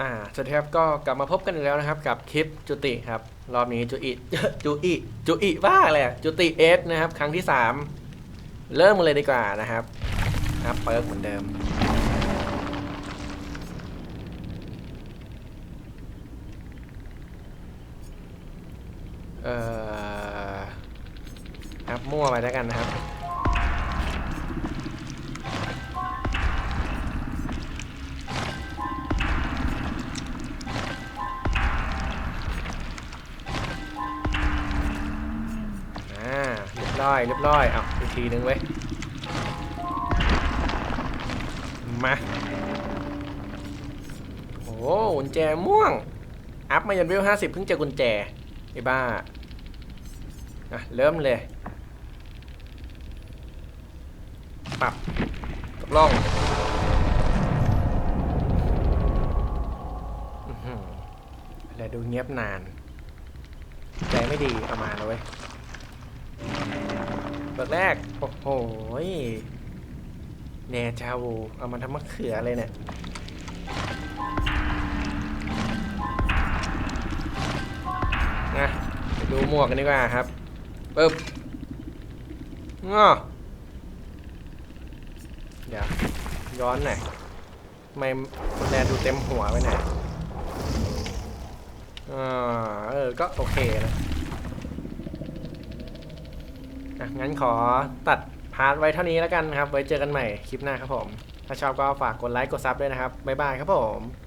อ่าสวัสดีครับก็กลับมาพบกันอีกแล้วนะครับกับคลิปจุติครับรอบนี้จุอิจุอิจุอิบ้าเลยจุติเอสนะครับครั้งที่สามเริ่มเลยดีกว่านะครับครับเปิร์กเหมือนเดิม เอ่อครับมั่วไปแล้วกันนะครับ บร้อยเรียบร้อยเอาอีกทีนึงเว้ยมาโอ้กุญแจม่วง อัพมายันเวลห้าสิบเพิ่งเจอกุญแจไอ้บ้าอะเริ่มเลยปรับตกล่องอื้อหืออะไรดูเงียบนาน ใจไม่ดีเอามาแล้วเว้ย เบิกแรก โอ้โหแนชาวูเอามาทำมะเขือเลยเนี่ย นะไปดูหมวกกันดีกว่าครับปึ๊บง้อเดี๋ยว ย้อนหน่อยไมคุณแนนดูเต็มหัวไปหน่อยอ่าเออ ก็โอเคนะ อะงั้นขอตัดพาร์ทไว้เท่านี้แล้วกันครับ ไว้เจอกันใหม่คลิปหน้าครับผม ถ้าชอบก็ฝากกดไลค์กดซับด้วยนะครับ บ๊ายบายครับผม